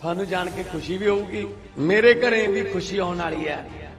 ਤੁਹਾਨੂੰ ਜਾਣ ਕੇ ਖੁਸ਼ੀ ਵੀ ਹੋਊਗੀ। ਮੇਰੇ ਘਰੇ ਵੀ ਖੁਸ਼ੀ ਆਉਣ ਵਾਲੀ ਹੈ।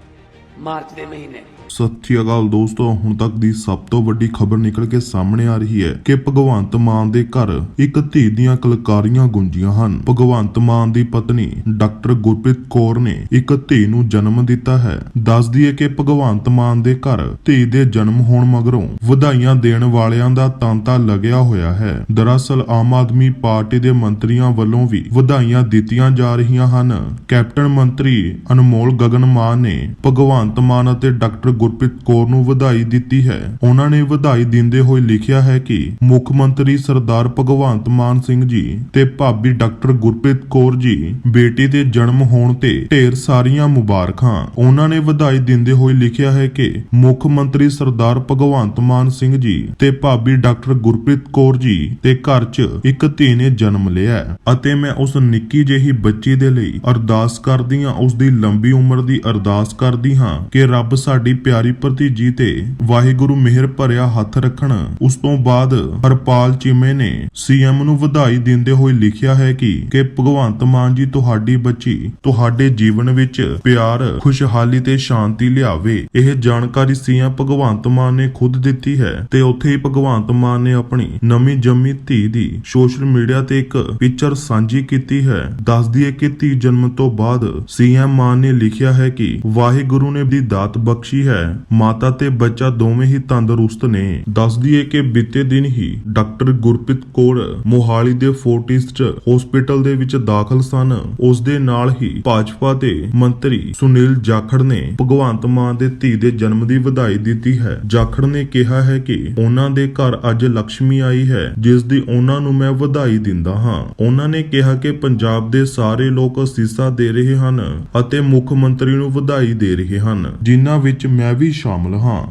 ਮਾਰਚ ਦੇ ਮਹੀਨੇ। ਸਤਿ ਸ਼੍ਰੀ ਅਕਾਲ ਦੋਸਤੋ, ਹੁਣ ਤੱਕ ਦੀ ਸਭ ਤੋਂ ਵੱਡੀ ਖਬਰ ਨਿਕਲ ਕੇ ਸਾਹਮਣੇ ਆ ਰਹੀ ਹੈ ਕਿ ਭਗਵੰਤ ਮਾਨ ਦੇ ਘਰ ਇੱਕ ਧੀ ਦੀਆਂ ਕਲਕਾਰੀਆਂ ਗੁੰਜੀਆਂ ਹਨ। ਭਗਵੰਤ ਮਾਨ ਦੀ ਪਤਨੀ ਡਾਕਟਰ ਗੁਰਪ੍ਰੀਤ ਕੌਰ ਨੇ ਇੱਕ ਧੀ ਨੂੰ ਜਨਮ ਦਿੱਤਾ ਹੈ। ਦੱਸ ਦਈਏ ਕਿ ਭਗਵੰਤ ਮਾਨ ਦੇ ਘਰ ਧੀ ਦੇ ਜਨਮ ਹੋਣ ਮਗਰੋਂ ਵਧਾਈਆਂ ਦੇਣ ਵਾਲਿਆਂ ਦਾ ਤਾਂਤਾ ਲੱਗਿਆ ਹੋਇਆ ਹੈ। ਦਰਅਸਲ, ਆਮ ਆਦਮੀ ਪਾਰਟੀ ਦੇ ਮੰਤਰੀਆਂ ਵੱਲੋਂ ਵੀ ਵਧਾਈਆਂ ਦਿੱਤੀਆਂ ਜਾ ਰਹੀਆਂ ਹਨ। ਕੈਪਟਨ ਮੰਤਰੀ ਅਨਮੋਲ ਗਗਨ ਮਾਨ ਨੇ ਭਗਵੰਤ ਭਗਵੰਤ ਮਾਨ ਅਤੇ ਡਾਕਟਰ ਗੁਰਪ੍ਰੀਤ ਕੌਰ ਨੂੰ ਵਧਾਈ ਦਿੱਤੀ ਹੈ। ਉਹਨਾਂ ਨੇ ਵਧਾਈ ਦਿੰਦੇ ਹੋਏ ਲਿਖਿਆ ਹੈ ਕਿ ਮੁੱਖ ਮੰਤਰੀ ਸਰਦਾਰ ਭਗਵੰਤ ਮਾਨ ਸਿੰਘ ਜੀ ਤੇ ਭਾਬੀ ਡਾਕਟਰ ਗੁਰਪ੍ਰੀਤ ਕੌਰ ਜੀ ਬੇਟੀ ਦੇ ਜਨਮ ਹੋਣ ਤੇ ਢੇਰ ਸਾਰੀਆਂ ਮੁਬਾਰਕਾਂ। ਉਹਨਾਂ ਨੇ ਵਧਾਈ ਦਿੰਦੇ ਹੋਏ ਲਿਖਿਆ ਹੈ ਕਿ ਮੁੱਖ ਮੰਤਰੀ ਸਰਦਾਰ ਭਗਵੰਤ ਮਾਨ ਸਿੰਘ ਜੀ ਤੇ ਭਾਬੀ ਡਾਕਟਰ ਗੁਰਪ੍ਰੀਤ ਕੌਰ ਜੀ ਤੇ ਘਰ 'ਚ ਇੱਕ ਧੀ ਨੇ ਜਨਮ ਲਿਆ ਅਤੇ ਮੈਂ ਉਸ ਨਿੱਕੀ ਜਿਹੀ ਬੱਚੀ ਦੇ ਲਈ ਅਰਦਾਸ ਕਰਦੀ ਹਾਂ। ਉਸ ਦੀ ਲੰਬੀ ਉਮਰ ਦੀ ਅਰਦਾਸ ਕਰਦੀ ਹਾਂ। ਕਿ ਰੱਬ ਸਾਡੀ ਪਿਆਰੀ ਭਤੀਜੀ ਤੇ ਵਾਹਿਗੁਰੂ ਮਿਹਰ ਭਰਿਆ ਹੱਥ ਰੱਖਣ। ਉਸ ਤੋਂ ਬਾਅਦ ਹਰਪਾਲ ਚੀਮੇ ਨੇ ਸੀਐਮ ਨੂੰ ਵਧਾਈ ਦਿੰਦੇ ਹੋਏ ਲਿਖਿਆ ਹੈ ਕਿ ਕਿ ਭਗਵੰਤ ਮਾਨ ਜੀ ਤੁਹਾਡੀ ਬੱਚੀ ਤੁਹਾਡੇ ਜੀਵਨ ਵਿੱਚ ਪਿਆਰ, ਖੁਸ਼ਹਾਲੀ ਤੇ ਸ਼ਾਂਤੀ ਲਿਆਵੇ। ਇਹ ਜਾਣਕਾਰੀ ਸੀਐਮ ਭਗਵੰਤ ਮਾਨ ਨੇ ਖੁਦ ਦਿੱਤੀ ਹੈ ਤੇ ਉੱਥੇ ਹੀ ਭਗਵੰਤ ਮਾਨ ਨੇ ਆਪਣੀ ਨਵੀਂ ਜੰਮੀ ਧੀ ਦੀ ਸੋਸ਼ਲ ਮੀਡੀਆ ਤੇ ਇੱਕ ਪਿਕਚਰ ਸਾਂਝੀ ਕੀਤੀ ਹੈ। ਦੱਸਦੀ ਹੈ ਕਿ ਧੀ ਜਨਮ ਤੋਂ ਬਾਅਦ ਸੀਐਮ ਮਾਨ ਨੇ ਲਿਖਿਆ ਹੈ ਕਿ, ਵਾਹਿਗੁਰੂ ਨੇ ਦੀ ਦਾਤ ਬਖਸ਼ੀ ਹੈ। ਮਾਤਾ ਤੇ ਬੱਚਾ ਦੋਵੇਂ ਹੀ ਤੰਦਰੁਸਤ ਨੇ। ਦੱਸਦੀ ਹੈ ਕਿ ਬੀਤੇ ਦਿਨ ਹੀ ਡਾਕਟਰ ਗੁਰਪ੍ਰੀਤ ਕੌਰ ਮੋਹਾਲੀ ਦੇ ਫੋਰਟਿਸਟ ਹਸਪੀਟਲ ਦੇ ਵਿੱਚ ਦਾਖਲ ਸਨ। ਉਸ ਦੇ ਨਾਲ ਹੀ ਭਾਜਪਾ ਦੇ ਮੰਤਰੀ ਸੁਨੀਲ ਜਾਖੜ ਨੇ ਭਗਵੰਤ ਮਾਨ ਦੇ ਧੀ ਦੇ ਜਨਮ ਦੀ ਵਧਾਈ ਦਿੱਤੀ ਹੈ। ਜਾਖੜ ਨੇ ਕਿਹਾ ਹੈ ਕਿ ਉਹਨਾਂ ਦੇ ਘਰ ਅੱਜ ਲక్ష్ਮੀ ਆਈ ਹੈ, ਜਿਸ ਦੀ ਉਹਨਾਂ ਨੂੰ ਮੈਂ ਵਧਾਈ ਦਿੰਦਾ ਹਾਂ। ਉਹਨਾਂ ਨੇ ਕਿਹਾ ਕਿ ਪੰਜਾਬ ਦੇ ਸਾਰੇ ਲੋਕ ਅਸੀਸਾ ਦੇ ਰਹੇ ਹਨ ਅਤੇ ਮੁੱਖ ਮੰਤਰੀ ਨੂੰ ਵਧਾਈ ਦੇ ਰਹੇ ਹਨ, ਜਿਨ੍ਹਾਂ ਵਿੱਚ ਮੈਂ ਵੀ ਸ਼ਾਮਲ ਹਾਂ।